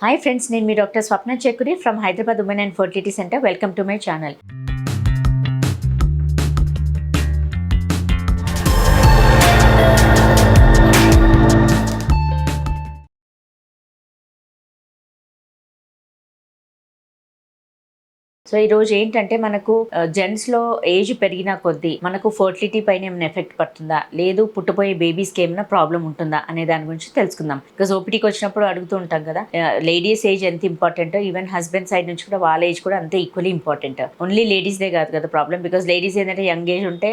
Hi friends నేను మీ doctor Swapna Chekkuri from Hyderabad women and fertility centre welcome to my channel so ఈ రోజు ఏంటంటే మనకు జెంట్స్లో age పెరిగిన కొద్దీ మనకు ఫర్టిలిటీ పైన ఏమైనా ఎఫెక్ట్ పడుతుందా? లేదు పుట్టబోయే బేబీస్కి ఏమైనా ప్రాబ్లం ఉంటుందా? అనే దాని గురించి తెలుసుకుందాం. బికాస్ ఓపీటీకి వచ్చినప్పుడు అడుగుతూ ఉంటాం కదా లేడీస్ ఏజ్ ఎంత ఇంపార్టెంట్? ఈవెన్ హస్బెండ్ సైడ్ నుంచి కూడా వాళ్ళ ఏజ్ కూడా అంతే ఈక్వల్లీ ఇంపార్టెంట్. ఓన్లీ లేడీస్ దే కాదు కదా ప్రాబ్లం బికాస్ లేడీస్ ఏంటంటే యంగ్ ఏజ్ ఉంటే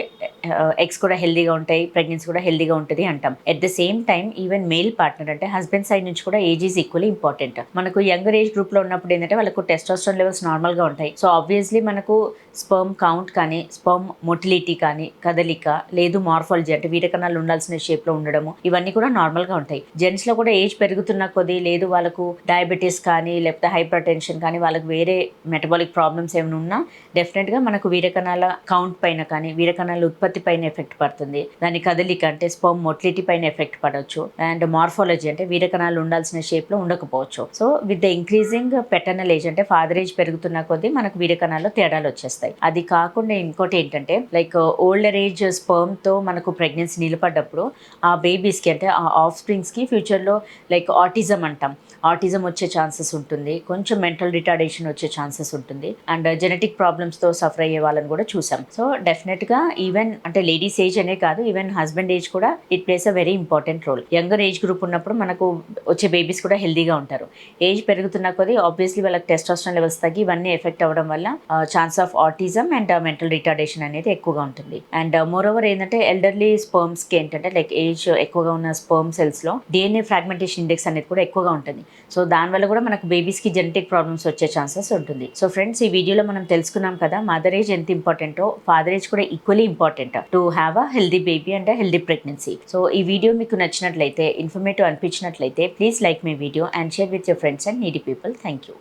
ఎగ్స్ కూడా హెల్దీగా ఉంటాయి ప్రెగ్నెన్సీ కూడా హెల్దీగా ఉంటుంది అంటాం. At the same time even male partner అంటే హస్బెండ్ సైడ్ నుంచి కూడా ఏజ్ ఈజ్ ఈక్వల్లీ ఇంపార్టెంట్. మనకు యంగర్ ఏజ్ గ్రూప్లో ఉన్నప్పుడు ఏంటంటే వాళ్ళకు టెస్టోస్టోన్ లెవెల్స్ నార్మల్గా ఉంటాయి. సో ఆబ్వియస్లీ మనకు స్పర్మ్ కౌంట్ కానీ స్పర్మ్ మొటిలిటీ కానీ కదలిక లేదు మార్ఫాలజీ అంటే వీరకణాలు ఉండాల్సిన షేప్లో ఉండడము ఇవన్నీ కూడా నార్మల్గా ఉంటాయి. జెంట్స్లో కూడా ఏజ్ పెరుగుతున్న కొద్దీ లేదు వాళ్ళకు డయాబెటీస్ కానీ లేకపోతే హైపర్ టెన్షన్ కానీ వాళ్ళకి వేరే మెటబాలిక్ ప్రాబ్లమ్స్ ఏమైనా ఉన్నా డెఫినెట్గా మనకు వీరకణాల కౌంట్ పైన కానీ వీరకణాల ఉత్పత్తి పైన ఎఫెక్ట్ పడుతుంది. దాని కదలిక అంటే స్పర్మ్ మొటిలిటీ పైన ఎఫెక్ట్ పడవచ్చు. అండ్ మార్ఫాలజీ అంటే వీరకణాలు ఉండాల్సిన షేప్లో ఉండకపోవచ్చు. So with the increasing paternal age అంటే ఫాదర్ ఏజ్ పెరుగుతున్న కొద్దీ మనకు వీరకణాల్లో తేడాలు వచ్చేస్తాయి. అది కాకుండా ఇంకోటి ఏంటంటే లైక్ ఓల్డర్ ఏజ్ స్పర్మ్తో మనకు ప్రెగ్నెన్సీ నిలబడ్డప్పుడు ఆ బేబీస్కి అంటే ఆ ఆఫ్ స్ప్రింగ్స్కి ఫ్యూచర్లో లైక్ ఆటిజం అంటాం. ఆటిజం వచ్చే ఛాన్సెస్ ఉంటుంది. కొంచెం మెంటల్ రిటార్డేషన్ వచ్చే ఛాన్సెస్ ఉంటుంది. అండ్ జెనెటిక్ ప్రాబ్లమ్స్తో సఫర్ అయ్యే వాళ్ళని కూడా చూసాం. సో డెఫినెట్గా ఈవెన్ అంటే లేడీస్ ఏజ్ అనే కాదు ఈవెన్ హస్బెండ్ ఏజ్ కూడా it plays a very important role younger age group ఉన్నప్పుడు మనకు వచ్చే బేబీస్ కూడా హెల్దీగా ఉంటారు. ఏజ్ పెరుగుతున్న కొద్దీ ఆబ్వియస్లీ వాళ్ళకి టెస్టాస్ట్రాన్ లెవెల్స్ తగ్గి ఇవన్నీ ఎఫెక్ట్ అవ్వడం వల్ల chance of autism and mental retardation అనేది ఎక్కువగా ఉంటుంది. అండ్ మోర్ ఓవర్ ఏంటంటే ఎల్డర్లీ స్పర్మ్స్కి ఏంటంటే లైక్ ఏజ్ ఎక్కువగా ఉన్న స్పర్మ్ సెల్స్లో డిఎన్ఏ ఫ్రాగ్మెంటేషన్ ఇండెక్స్ అనేది కూడా ఎక్కువగా ఉంటుంది. సో దానివల్ల కూడా మనకు బేబీస్కి జెనెటిక్ ప్రాబ్లమ్స్ వచ్చే ఛాన్సెస్ ఉంటుంది. సో ఫ్రెండ్స్ ఈ వీడియోలో మనం తెలుసుకున్నాం కదా మదర్ ఏజ్ ఎంత ఇంపార్టెంటో ఫాదర్ ఏజ్ కూడా equally important to have a healthy baby and healthy pregnancy so ఈ వీడియో మీకు నచ్చినట్లయితే informative అనిపించినట్లయితే please like my video and share with your friends and needy people thank you